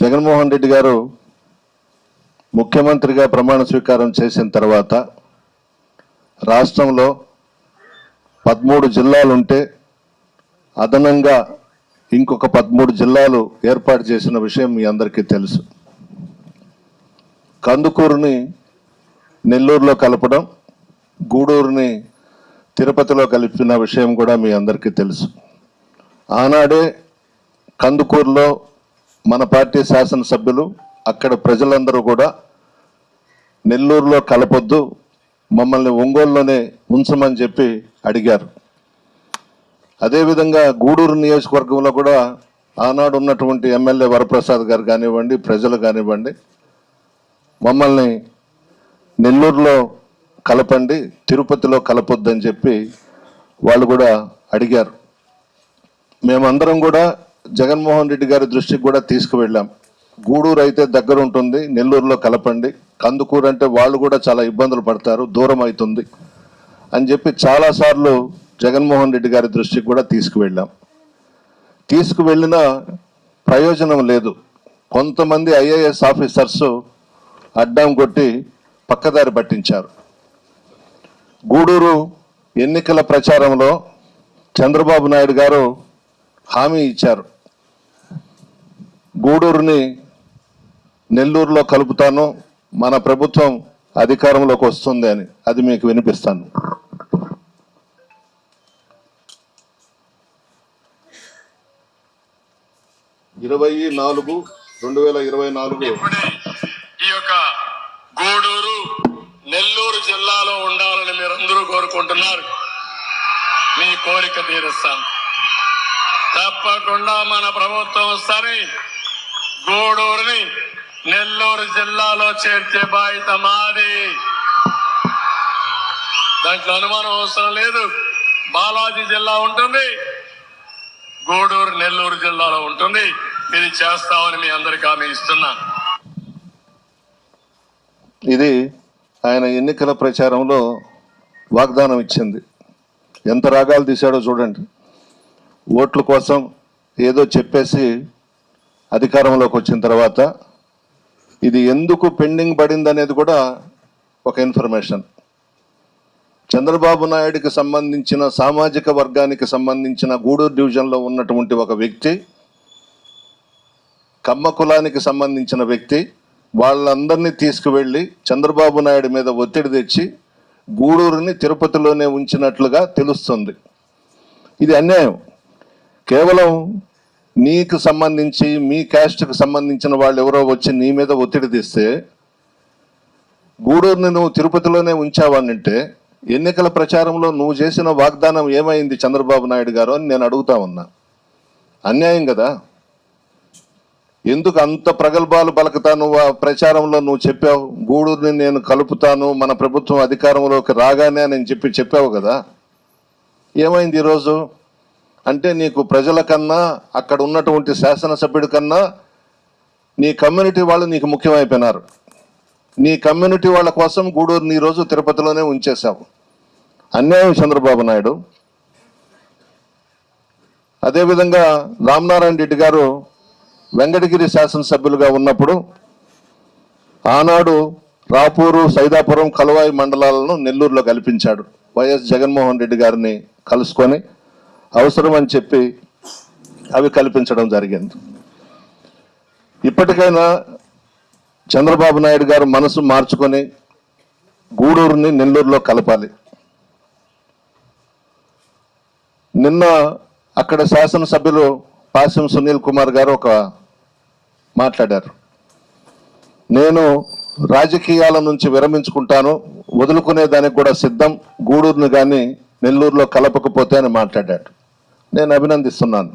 జగన్మోహన్ రెడ్డి గారు ముఖ్యమంత్రిగా ప్రమాణ స్వీకారం చేసిన తర్వాత రాష్ట్రంలో పదమూడు జిల్లాలు ఉంటే అదనంగా ఇంకొక పదమూడు జిల్లాలు ఏర్పాటు చేసిన విషయం మీ అందరికీ తెలుసు. కందుకూరుని నెల్లూరులో కలపడం గూడూరుని తిరుపతిలో కలిపిన విషయం కూడా మీ అందరికీ తెలుసు. ఆనాడే కందుకూరులో మన పార్టీ శాసనసభ్యులు అక్కడ ప్రజలందరూ కూడా నెల్లూరులో కలపొద్దు మమ్మల్ని ఒంగోలులోనే ఉంచమని చెప్పి అడిగారు. అదేవిధంగా గూడూరు నియోజకవర్గంలో కూడా ఆనాడు ఉన్నటువంటి ఎమ్మెల్యే వరప్రసాద్ గారు కానివ్వండి ప్రజలు కానివ్వండి మమ్మల్ని నెల్లూరులో కలపండి తిరుపతిలో కలపొద్దని చెప్పి వాళ్ళు కూడా అడిగారు. మేమందరం కూడా జగన్మోహన్ రెడ్డి గారి దృష్టికి కూడా తీసుకువెళ్ళాం. గూడూరు అయితే దగ్గర ఉంటుంది నెల్లూరులో కలపండి. కందుకూరు అంటే వాళ్ళు కూడా చాలా ఇబ్బందులు పడతారు దూరం అవుతుంది అని చెప్పి చాలాసార్లు జగన్మోహన్ రెడ్డి గారి దృష్టికి కూడా తీసుకువెళ్ళాం. తీసుకువెళ్ళిన ప్రయోజనం లేదు. కొంతమంది ఐఏఎస్ ఆఫీసర్స్ అడ్డం కొట్టి పక్కదారి పట్టించారు. గూడూరు ఎన్నికల ప్రచారంలో చంద్రబాబు నాయుడు గారు హామీ ఇచ్చారు. గూడూరుని నెల్లూరులో కలుపుతాను. మన ప్రభుత్వం అధికారంలోకి వస్తుంది అని. అది మీకు వినిపిస్తాను. ఇరవై నాలుగు రెండు వేల ఇరవై నాలుగు. ఈ యొక్క గూడూరు నెల్లూరు జిల్లాలో ఉండాలని మీరందరూ కోరుకుంటున్నారు. మీ కోరిక తీరుస్తాను. తప్పకుండా మన ప్రభుత్వం సరే గూడూరుని నెల్లూరు జిల్లాలో చేర్చే బాధ్యత మాది. దాంట్లో అనుమానం అవసరం లేదు. బాలాజీ జిల్లా ఉంటుంది. గూడూరు నెల్లూరు జిల్లాలో ఉంటుంది. ఇది చేస్తామని మీ అందరికీ హామీ ఇస్తున్నా. ఇది ఆయన ఎన్నికల ప్రచారంలో వాగ్దానం ఇచ్చింది. ఎంత రాగాలు తీశాడో చూడండి. ఓట్ల కోసం ఏదో చెప్పేసి అధికారంలోకి వచ్చిన తర్వాత ఇది ఎందుకు పెండింగ్ పడింది అనేది కూడా ఒక ఇన్ఫర్మేషన్. చంద్రబాబు నాయుడికి సంబంధించిన సామాజిక వర్గానికి సంబంధించిన గూడూరు డివిజన్లో ఉన్నటువంటి ఒక వ్యక్తి కమ్మ కులానికి సంబంధించిన వ్యక్తి వాళ్ళందరినీ తీసుకువెళ్ళి చంద్రబాబు నాయుడు మీద ఒత్తిడి తెచ్చి గూడూరుని తిరుపతిలోనే ఉంచినట్లుగా తెలుస్తుంది. ఇది అన్యాయం. కేవలం నీకు సంబంధించి మీ క్యాస్ట్కి సంబంధించిన వాళ్ళు ఎవరో వచ్చి నీ మీద ఒత్తిడి తీస్తే గూడూరుని నువ్వు తిరుపతిలోనే ఉంచావనంటే ఎన్నికల ప్రచారంలో నువ్వు చేసిన వాగ్దానం ఏమైంది చంద్రబాబు నాయుడు గారు అని నేను అడుగుతా ఉన్నా. అన్యాయం కదా? ఎందుకు అంత ప్రగల్భాలు పలుకుతా నువ్వు? ఆ ప్రచారంలో నువ్వు చెప్పావు గూడూరుని నేను కలుపుతాను మన ప్రభుత్వం అధికారంలోకి రాగానే అని చెప్పి చెప్పావు కదా? ఏమైంది ఈరోజు? అంటే నీకు ప్రజల కన్నా అక్కడ ఉన్నటువంటి శాసనసభ్యుడి కన్నా నీ కమ్యూనిటీ వాళ్ళు నీకు ముఖ్యమైపోయినారు. నీ కమ్యూనిటీ వాళ్ళ కోసం గూడూరుని ఈరోజు తిరుపతిలోనే ఉంచేశావు. అన్యాయం చంద్రబాబు నాయుడు. అదేవిధంగా రామనారాయణ రెడ్డి గారు వెంకటగిరి శాసనసభ్యులుగా ఉన్నప్పుడు ఆనాడు రాపూరు సైదాపురం కలువాయి మండలాలను నెల్లూరులో కల్పించాడు. వైఎస్ జగన్మోహన్ రెడ్డి గారిని కలుసుకొని అవసరం అని చెప్పి అవి కల్పించడం జరిగింది. ఇప్పటికైనా చంద్రబాబు నాయుడు గారు మనసు మార్చుకొని గూడూరుని నెల్లూరులో కలపాలి. నిన్న అక్కడ శాసనసభ్యులు పాసం సునీల్ కుమార్ గారు ఒక మాట్లాడారు. నేను రాజకీయాల నుంచి విరమించుకుంటాను వదులుకునే దానికి కూడా సిద్ధం గూడూరుని కానీ నెల్లూరులో కలపకపోతే అని మాట్లాడాడు. నేను అభినందిస్తున్నాను.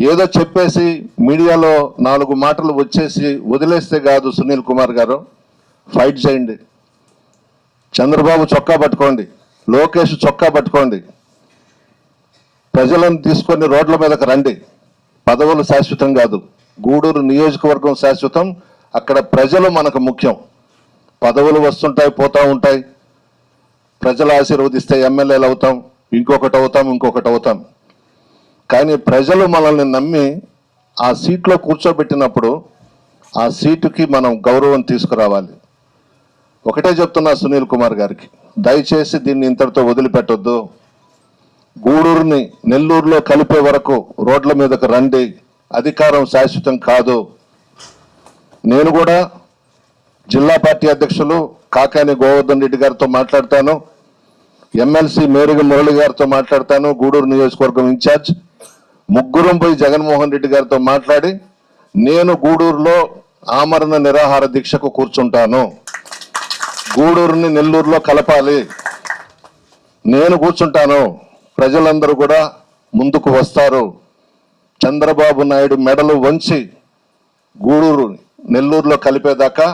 ఏదో చెప్పేసి మీడియాలో నాలుగు మాటలు వచ్చేసి వదిలేస్తే కాదు సునీల్ కుమార్ గారు. ఫైట్ చేయండి. చంద్రబాబు చొక్కా పట్టుకోండి. లోకేష్ చొక్కా పట్టుకోండి. ప్రజలను తీసుకొని రోడ్ల మీదకి రండి. పదవులు శాశ్వతం కాదు. గూడూరు నియోజకవర్గం శాశ్వతం. అక్కడ ప్రజలు మనకు ముఖ్యం. పదవులు వస్తుంటాయి పోతూ ఉంటాయి. ప్రజలు ఆశీర్వదిస్తే ఎమ్మెల్యేలు అవుతాం. ఇంకొకటి అవుతాం ఇంకొకటి అవుతాం. కానీ ప్రజలు మనల్ని నమ్మి ఆ సీట్లో కూర్చోబెట్టినప్పుడు ఆ సీటుకి మనం గౌరవం తీసుకురావాలి. ఒకటే చెప్తున్నా సునీల్ కుమార్ గారికి దయచేసి దీన్ని ఇంతటితో వదిలిపెట్టొద్దు. గూడూరుని నెల్లూరులో కలిపే వరకు రోడ్ల మీదకు రండి. అధికారం శాశ్వతం కాదు. నేను కూడా జిల్లా పార్టీ అధ్యక్షులు కాకాని గోవర్ధన్ రెడ్డి గారితో మాట్లాడతాను. ఎమ్మెల్సీ మేరుగ మురళి గారితో మాట్లాడతాను. గూడూరు నియోజకవర్గం ఇన్ఛార్జ్. ముగ్గురం పోయి జగన్మోహన్ రెడ్డి గారితో మాట్లాడి నేను గూడూరులో ఆమరణ నిరాహార దీక్షకు కూర్చుంటాను. గూడూరుని నెల్లూరులో కలపాలి. నేను కూర్చుంటాను. ప్రజలందరూ కూడా ముందుకు వస్తారు. చంద్రబాబు నాయుడు మెడలు వంచి గూడూరు నెల్లూరులో కలిపేదాకా